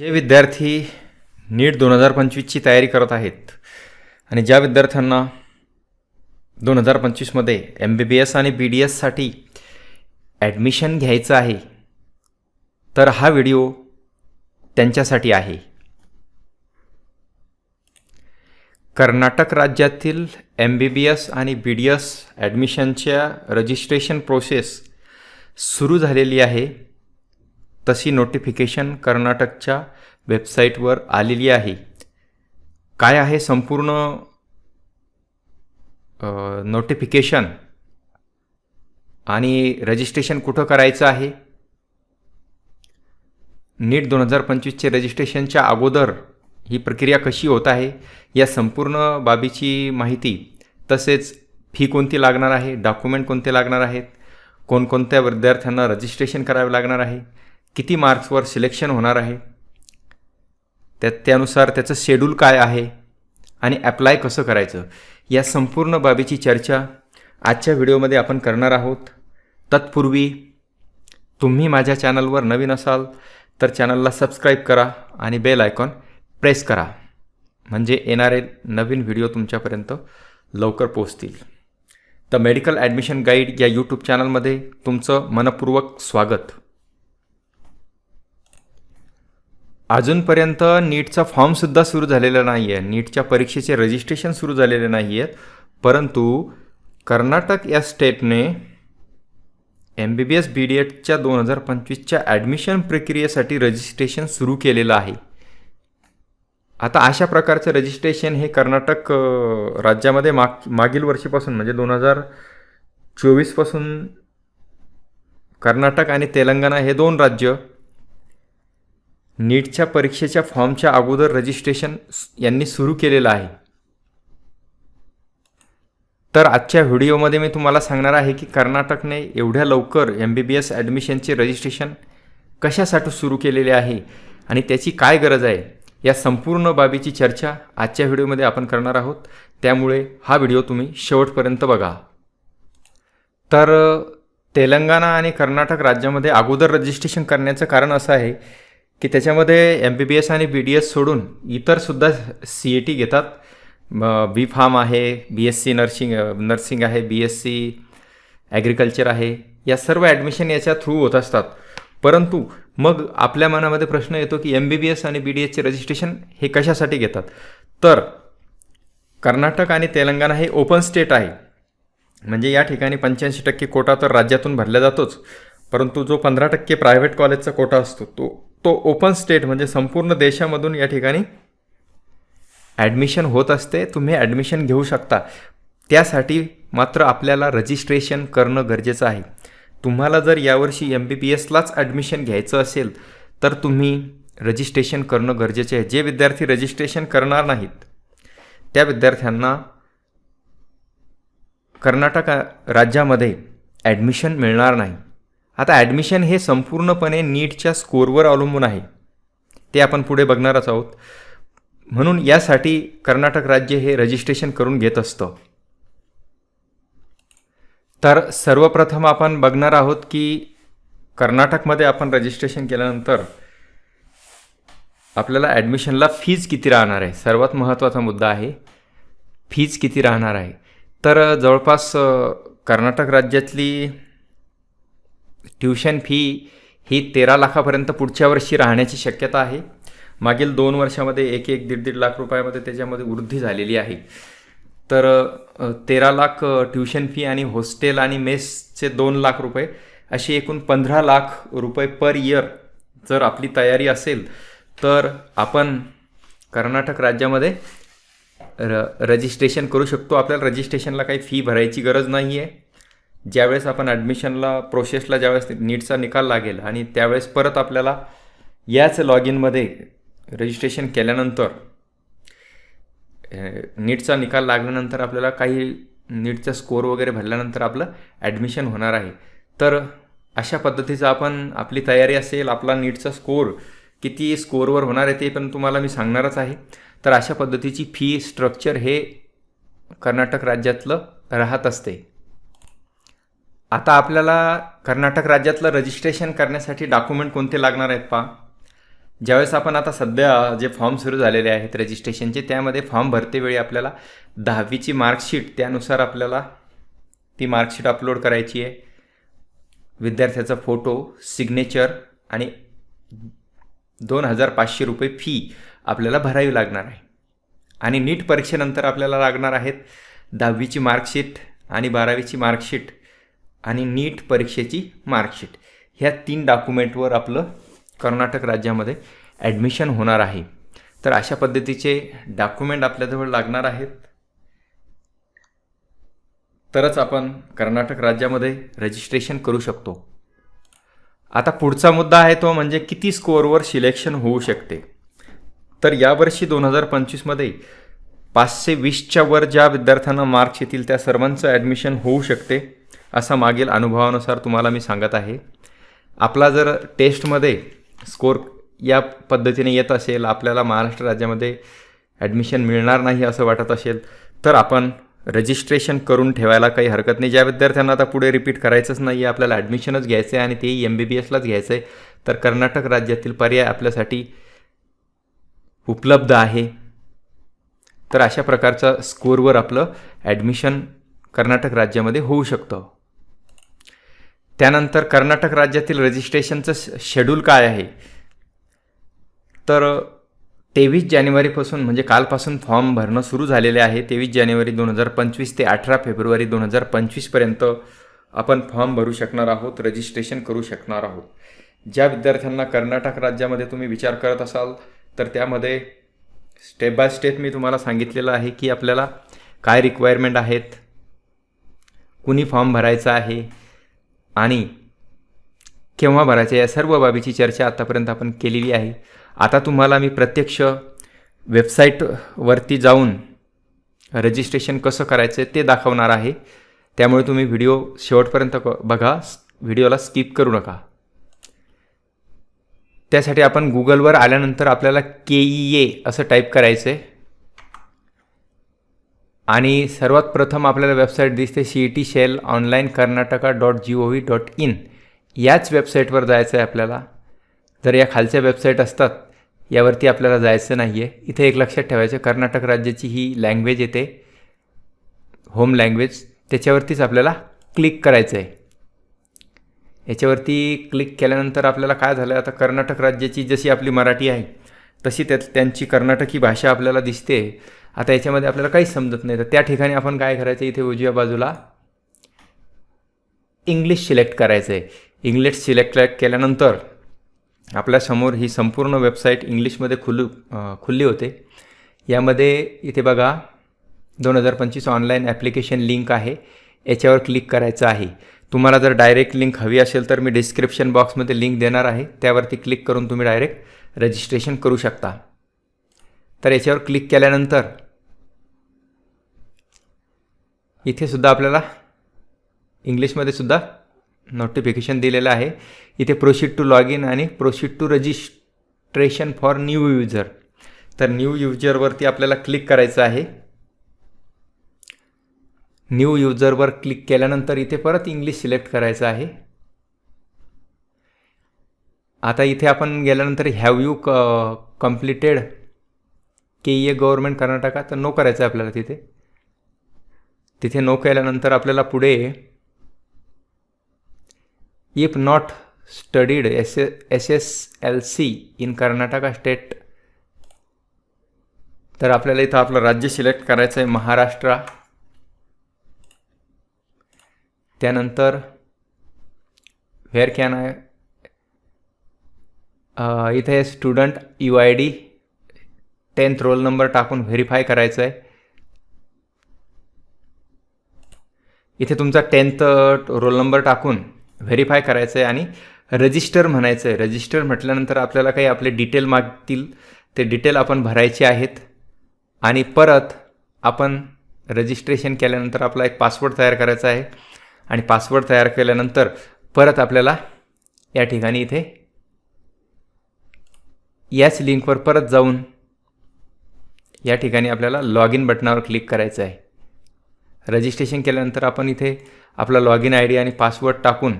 जे विद्यार्थी नीट दोन हजार पंचवीसची तयारी करत आहेत आणि ज्या विद्यार्थ्यांना दोन हजार पंचवीसमध्ये एम बी बी एस आणि बी डी एससाठी ॲडमिशन घ्यायचं आहे तर हा व्हिडिओ त्यांच्यासाठी आहे. कर्नाटक राज्यातील एम बी बी एस आणि बी डी एस ॲडमिशनच्या रजिस्ट्रेशन प्रोसेस सुरू झालेली आहे. तशी नोटिफिकेशन कर्नाटकच्या वेबसाईटवर आलेली आहे. काय आहे संपूर्ण नोटिफिकेशन आणि रजिस्ट्रेशन कुठं करायचं आहे? नीट दोन हजार पंचवीसचे रजिस्ट्रेशनच्या अगोदर ही प्रक्रिया कशी होत आहे? या संपूर्ण बाबीची माहिती तसेच फी कोणती लागणार आहे? डॉक्युमेंट कोणते लागणार आहेत? कोणकोणत्या विद्यार्थ्यांना रजिस्ट्रेशन करावे लागणार आहे? किती मार्क्सवर सिलेक्शन होणार आहे? त्या त्यानुसार त्याचं शेड्यूल काय आहे? आणि ॲप्लाय कसं करायचं? या संपूर्ण बाबीची चर्चा आजच्या व्हिडिओमध्ये आपण करणार आहोत. तत्पूर्वी तुम्ही माझ्या चॅनलवर नवीन असाल तर चॅनलला सबस्क्राईब करा आणि बेल आयकॉन प्रेस करा. म्हणजे येणारे नवीन व्हिडिओ तुमच्यापर्यंत लवकर पोहोचतील. द मेडिकल ॲडमिशन गाईड या यूट्यूब चॅनलमध्ये तुमचं मनपूर्वक स्वागत. अजूनपर्यंत नीटचा फॉर्मसुद्धा सुरू झालेला नाही आहे नीटच्या परीक्षेचे रजिस्ट्रेशन सुरू झालेले नाही आहेत परंतु कर्नाटक या स्टेटने M B B S B D एडच्या दोन हजार पंचवीसच्या ॲडमिशन प्रक्रियेसाठी रजिस्ट्रेशन सुरू केलेलं आहे. आता अशा प्रकारचं रजिस्ट्रेशन हे कर्नाटक राज्यामध्ये माग मागील वर्षीपासून म्हणजे दोन हजार चोवीसपासून कर्नाटक आणि तेलंगणा हे दोन राज्य नीटच्या परीक्षेच्या फॉर्मच्या अगोदर रजिस्ट्रेशन यांनी सुरू केलेलं आहे. तर आजच्या व्हिडिओमध्ये मी तुम्हाला सांगणार आहे की कर्नाटकने एवढ्या लवकर एम बी बी एस ॲडमिशनचे रजिस्ट्रेशन कशासाठी सुरू केलेले आहे आणि त्याची काय गरज आहे या संपूर्ण बाबीची चर्चा आजच्या व्हिडिओमध्ये आपण करणार आहोत. त्यामुळे हा व्हिडिओ तुम्ही शेवटपर्यंत बघा. तर तेलंगणा आणि कर्नाटक राज्यामध्ये अगोदर रजिस्ट्रेशन करण्याचं कारण असं आहे की त्याच्यामध्ये एम बी बी एस आणि बी डी एस सोडून इतरसुद्धा सी ए टी घेतात. बी फार्म आहे B S C nursing nursing आहे बी एस सी ॲग्रिकल्चर आहे. या सर्व ॲडमिशन याच्या थ्रू होत असतात. परंतु मग आपल्या मनामध्ये प्रश्न येतो की एम बी बी एस आणि बी डी एसचे रजिस्ट्रेशन हे कशासाठी घेतात? तर कर्नाटक आणि तेलंगणा हे ओपन स्टेट आहे. म्हणजे या ठिकाणी पंच्याऐंशी टक्के कोटा तर राज्यातून भरला जातोच. परंतु जो पंधरा टक्के प्रायव्हेट कॉलेजचा कोटा असतो तो तो ओपन स्टेट म्हणजे संपूर्ण देशामधून या ठिकाणी ॲडमिशन होत असते. तुम्ही ॲडमिशन घेऊ शकता. त्यासाठी मात्र आपल्याला रजिस्ट्रेशन करणं गरजेचं आहे. तुम्हाला जर यावर्षी एम बी बी एसलाच ॲडमिशन घ्यायचं असेल तर तुम्ही रजिस्ट्रेशन करणं गरजेचे आहे. जे विद्यार्थी रजिस्ट्रेशन करणार नाहीत त्या विद्यार्थ्यांना कर्नाटक राज्यामध्ये ॲडमिशन मिळणार नाही. आता ॲडमिशन हे संपूर्णपणे नीटच्या स्कोरवर अवलंबून आहे. ते आपण पुढे बघणारच आहोत. म्हणून यासाठी कर्नाटक राज्य हे रजिस्ट्रेशन करून घेत असतं. तर सर्वप्रथम आपण बघणार आहोत की कर्नाटकमध्ये आपण रजिस्ट्रेशन केल्यानंतर आपल्याला ॲडमिशनला फीज किती राहणार आहे? सर्वात महत्त्वाचा मुद्दा आहे फीज किती राहणार आहे? तर जवळपास कर्नाटक राज्यातली ट्युशन फी ही तेरा लाखापर्यंत पुढच्या वर्षी राहण्याची शक्यता आहे. मागील दोन वर्षामध्ये एक एक दीड दीड लाख रुपयामध्ये त्याच्यामध्ये वृद्धी झालेली आहे. तर तेरा लाख ट्यूशन ट्युशन फी आणि हॉस्टेल आणि मेसचे दोन लाख रुपये अशी एकूण पंधरा लाख रुपये पर इयर जर आपली तयारी असेल तर आपण कर्नाटक राज्यामध्ये र रजिस्ट्रेशन करू शकतो. आपल्याला रजिस्ट्रेशनला काही फी भरायची गरज नाही आहे ज्यावेळेस आपण ॲडमिशनला प्रोसेसला ज्यावेळेस नीटचा निकाल लागेल आणि त्यावेळेस परत आपल्याला याच लॉग इनमध्ये रजिस्ट्रेशन केल्यानंतर नीटचा निकाल लागल्यानंतर आपल्याला काही नीटचा स्कोअर वगैरे भरल्यानंतर आपलं ॲडमिशन होणार आहे. तर अशा पद्धतीचं आपण आपली तयारी असेल आपला नीटचा स्कोअर किती स्कोअरवर होणार आहे ते पण तुम्हाला मी सांगणारच आहे. तर अशा पद्धतीची फी स्ट्रक्चर हे कर्नाटक राज्यातलं राहत असते. आता आपल्याला कर्नाटक राज्यातलं रजिस्ट्रेशन करण्यासाठी डॉक्युमेंट कोणते लागणार आहेत पा ज्यावेळेस आपण आता सध्या जे फॉर्म सुरू झालेले आहेत रजिस्ट्रेशनचे त्यामध्ये फॉर्म भरतेवेळी आपल्याला दहावीची मार्कशीट त्यानुसार आपल्याला ती मार्कशीट अपलोड करायची आहे. विद्यार्थ्याचा फोटो सिग्नेचर आणि दोन हजार पाचशे रुपये फी आपल्याला भरावी लागणार आहे. आणि नीट परीक्षेनंतर आपल्याला लागणार आहेत दहावीची मार्कशीट आणि बारावीची मार्कशीट आणि नीट परीक्षेची मार्कशीट. ह्या तीन डॉक्युमेंटवर आपलं कर्नाटक राज्यामध्ये ॲडमिशन होणार आहे. तर अशा पद्धतीचे डॉक्युमेंट आपल्याजवळ लागणार आहेत. तरच आपण कर्नाटक राज्यामध्ये रजिस्ट्रेशन करू शकतो. आता पुढचा मुद्दा आहे तो म्हणजे किती स्कोअरवर सिलेक्शन होऊ शकते? तर यावर्षी दोन हजार पंचवीसमध्ये पाचशे वीसच्या वर ज्या विद्यार्थ्यांना मार्क्स येतील त्या सर्वांचं ॲडमिशन होऊ शकते. असा मागील अनुभवानुसार तुम्हाला मी सांगत आहे. आपला जर टेस्टमध्ये स्कोर या पद्धतीने येत असेल आपल्याला महाराष्ट्र राज्यामध्ये ॲडमिशन मिळणार नाही असं वाटत असेल तर आपण रजिस्ट्रेशन करून ठेवायला काही हरकत नाही. ज्या विद्यार्थ्यांना आता पुढे रिपीट करायचंच नाही आहे आपल्याला ॲडमिशनच घ्यायचं आहे आणि तेही एम बी बी एसलाच घ्यायचं आहे तर कर्नाटक राज्यातील पर्याय आपल्यासाठी उपलब्ध आहे. तर अशा प्रकारचा स्कोरवर आपलं ॲडमिशन कर्नाटक राज्यामध्ये होऊ शकतं. त्यानंतर कर्नाटक राज्यातील रजिस्ट्रेशनचं शेड्यूल काय आहे? तर तेवीस जानेवारीपासून म्हणजे कालपासून फॉर्म भरणं सुरू झालेले आहे. तेवीस जानेवारी दोन हजार पंचवीस ते अठरा फेब्रुवारी दोन हजार पंचवीसपर्यंत आपण फॉर्म भरू शकणार आहोत रजिस्ट्रेशन करू शकणार आहोत. ज्या विद्यार्थ्यांना कर्नाटक राज्यामध्ये तुम्ही विचार करत असाल तर त्यामध्ये स्टेप बाय स्टेप मी तुम्हाला सांगितलेलं आहे की आपल्याला काय रिक्वायरमेंट आहेत कुणी फॉर्म भरायचा आहे आणि केव्हा भरायचं? या सर्व बाबीची चर्चा आत्तापर्यंत आपण केलेली आहे. आता तुम्हाला मी प्रत्यक्ष वेबसाईटवरती जाऊन रजिस्ट्रेशन कसं करायचं ते दाखवणार आहे. त्यामुळे तुम्ही व्हिडिओ शेवटपर्यंत क- बघा. व्हिडिओला स्किप करू नका. त्यासाठी आपण गुगलवर आल्यानंतर आपल्याला के ई ए असं टाईप करायचं आहे आणि सर्वात प्रथम आपल्याला वेबसाईट दिसते C E T cell online Karnataka dot G O V dot in याच वेबसाईटवर जायचं आहे आपल्याला. जर या खालच्या वेबसाईट असतात यावरती आपल्याला जायचं नाही आहे इथे एक लक्षात ठेवायचं कर्नाटक राज्याची ही लँग्वेज येते. होम लँग्वेज त्याच्यावरतीच आपल्याला क्लिक करायचं आहे याच्यावरती क्लिक केल्यानंतर आपल्याला काय झालं आता कर्नाटक राज्याची जशी आपली मराठी आहे तशी त्या त्यांची कर्नाटकी भाषा आपल्याला दिसते. आता याच्यामध्ये आपल्याला काहीच समजत नाही. तर त्या ठिकाणी आपण काय करायचं? इथे उजव्या बाजूला इंग्लिश सिलेक्ट करायचं आहे इंग्लिश सिलेक्ट केल्यानंतर आपल्यासमोर ही संपूर्ण वेबसाईट इंग्लिशमध्ये खुलू खुल्ली खुलली होते. यामध्ये इथे बघा दोन हजार पंचवीस ऑनलाईन ॲप्लिकेशन लिंक आहे. याच्यावर क्लिक करायचं आहे. तुम्हाला जर डायरेक्ट लिंक हवी असेल तर मी डिस्क्रिप्शन बॉक्समध्ये लिंक देणार आहे. त्यावरती क्लिक करून तुम्ही डायरेक्ट रजिस्ट्रेशन करू शकता. तर याच्यावर क्लिक केल्यानंतर इथे सुद्धा आपल्याला इंग्लिशमध्ये सुद्धा नोटिफिकेशन दिलेलं आहे. इथे प्रोसीड टू लॉग इन आणि proceed to registration for new user तर न्यू युजरवरती आपल्याला क्लिक करायचं आहे. न्यू युजरवर क्लिक केल्यानंतर इथे परत इंग्लिश सिलेक्ट करायचं आहे. आता इथे आपण गेल्यानंतर हॅव यू क completed K A government Karnataka तर नो करायचं आहे आपल्याला तिथे. तिथे नो केल्यानंतर आपल्याला पुढे if not studied S S S L C in Karnataka state तर आपल्याला इथं आपलं राज्य सिलेक्ट करायचं आहे महाराष्ट्र. त्यानंतर व्हेअर कॅन आय इथे student U I D tenth roll number टाकून व्हेरीफाय करायचं आहे इथे तुमचा टेन्थ रोल नंबर टाकून व्हेरीफाय करायचं आहे आणि रजिस्टर म्हणायचं आहे रजिस्टर म्हटल्यानंतर आपल्याला काही आपले डिटेल मागतील. ते डिटेल आपण भरायचे आहेत. आणि परत आपण रजिस्ट्रेशन केल्यानंतर आपला एक पासवर्ड तयार करायचा आहे. आणि पासवर्ड तयार केल्यानंतर परत आपल्याला या ठिकाणी इथे याच लिंकवर परत जाऊन या ठिकाणी आपल्याला लॉग इन बटनावर क्लिक करायचं आहे रजिस्ट्रेशन केल्यानंतर आपण इथे आपला लॉग इन आय डी आणि पासवर्ड टाकून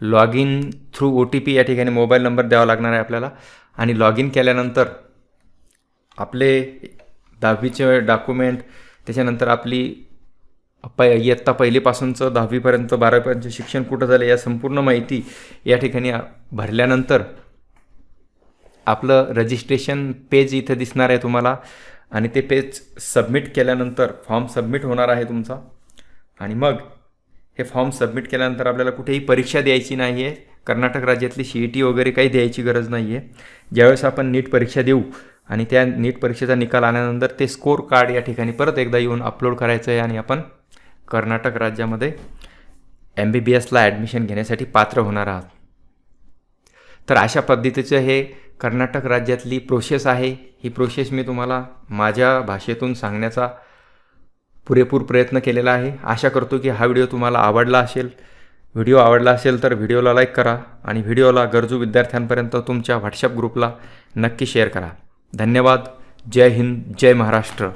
log in through O T P या ठिकाणी मोबाईल नंबर द्यावा लागणार आहे आपल्याला. आणि लॉग इन केल्यानंतर आपले दहावीचे डॉक्युमेंट त्याच्यानंतर आपली प इयत्ता पहिलीपासूनचं दहावीपर्यंत बारावीपर्यंतचं शिक्षण कुठं झालं या संपूर्ण माहिती या ठिकाणी भरल्यानंतर आपलं रजिस्ट्रेशन पेज इथं दिसणार आहे तुम्हाला. आणि ते पेज सबमिट केल्यानंतर फॉर्म सबमिट होणार आहे तुमचा. आणि मग हे फॉर्म सबमिट केल्यानंतर आपल्याला कुठेही परीक्षा द्यायची नाही आहे कर्नाटक राज्यातली सी ई टी वगैरे काही द्यायची गरज नाही आहे ज्यावेळेस आपण नीट परीक्षा देऊ आणि त्या नीट परीक्षेचा निकाल आल्यानंतर ते स्कोर कार्ड या ठिकाणी परत एकदा येऊन अपलोड करायचं आहे आणि आपण कर्नाटक राज्यामध्ये एम बी बी एसला ॲडमिशन घेण्यासाठी पात्र होणार आहात. तर अशा पद्धतीचं हे कर्नाटक राज्यातली प्रोसेस आहे. ही प्रोसेस मी तुम्हाला माझ्या भाषेतून सांगण्याचा पुरेपूर प्रयत्न केलेला आहे. आशा करतो की हा व्हिडिओ तुम्हाला आवडला असेल. व्हिडिओ आवडला असेल तर व्हिडिओला लाईक करा आणि व्हिडिओला गरजू विद्यार्थ्यांपर्यंत तुमच्या व्हॉट्सअप ग्रुपला नक्की शेअर करा. धन्यवाद. जय हिंद. जय महाराष्ट्र.